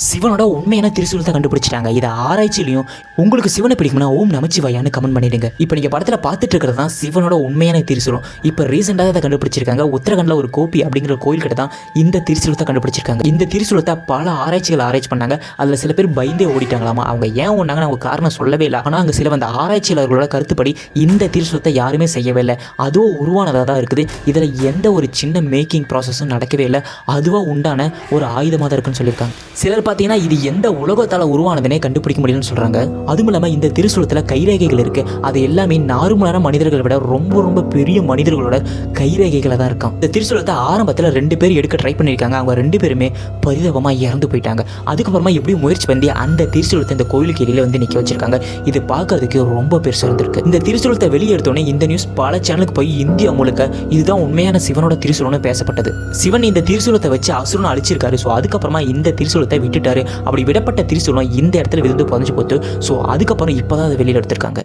சிவனோட உண்மையான திரிசூலத்தை கண்டுபிடிச்சிட்டாங்க. இதை ஆராய்ச்சியிலையும் உங்களுக்கு சிவனை பிடிக்கும்னா ஓம் நமச்சிவாயான்னு கமெண்ட் பண்ணிடுங்க. இப்போ நீங்கள் படத்தில் பார்த்துட்டு இருக்கிறது தான் சிவனோட உண்மையான திரிசூலம். இப்போ ரீசெண்டாக அதை கண்டுபிடிச்சிருக்காங்க. உத்தரகண்டில் ஒரு கோபி அப்படிங்கிற கோயில் கிட்ட தான் இந்த திரிசூலத்தை கண்டுபிடிச்சிருக்காங்க. இந்த திரிசூலத்தை பல ஆராய்ச்சிகள் ஆராய்ச்சி பண்ணாங்க. அதில் சில பேர் பயந்தே ஓடிட்டாங்களாமா? அவங்க ஏன் ஓடினாங்கன்னு அவங்க காரணம் சொல்லவே இல்லை. ஆனால் அங்கே சில அந்த ஆராய்ச்சியாளர்களோட கருத்துப்படி இந்த திரிசூலத்தை யாருமே செய்யவே இல்லை. அதுவும் உருவானதாக தான் இருக்குது. இதில் எந்த ஒரு சின்ன மேக்கிங் ப்ராசஸும் நடக்கவே இல்லை. அதுவாக உண்டான ஒரு ஆயுதமாக தான் இருக்குன்னு சொல்லியிருக்காங்க. சிலர் பார்த்தீங்கன்னா இது எந்த உலகத்தால் உருவானதுனே கண்டுபிடிக்க முடியலன்னு சொல்கிறாங்க அதுவும் இல்லாமல் இந்த திருசூலத்தில் கைரேகைகள் இருக்குது அது எல்லாமே நார்மலான மனிதர்களை விட ரொம்ப ரொம்ப பெரிய மனிதர்களோட கைரேகைகளை தான் இருக்கும் இந்த திருசூலத்தை ஆரம்பத்தில் ரெண்டு பேர் எடுக்க ட்ரை பண்ணியிருக்காங்க. அவங்க ரெண்டு பேருமே பரிதாபமாக இறந்து போயிட்டாங்க. அதுக்கப்புறமா எப்படி முயற்சி பண்ணி அந்த திருசூலத்தை இந்த கோயிலுக்கு இடையில வந்து நிற்க வச்சிருக்காங்க. இது பார்க்கறதுக்கு ரொம்ப பெருசாக இருந்திருக்கு. இந்த திருசூலத்தை வெளியே எடுத்தோடனே இந்த நியூஸ் பல சேனலுக்கு போய் இந்தியா முழுக்க இதுதான் உண்மையான சிவனோட திருசூலம்னு பேசப்பட்டது. சிவன் இந்த திருசூலத்தை வச்சு அசுரனை அழிச்சிருக்காரு. ஸோ அதுக்கப்புறமா இந்த திருசூலத்தை விட்டுட்டாரு. அப்படி விடப்பட்ட திரிசூலம் இந்த இடத்துல விழுந்து புதஞ்சு போத்து ஸோ அதுக்கப்புறம் இப்போ தான் அதை வெளியில் எடுத்திருக்காங்க.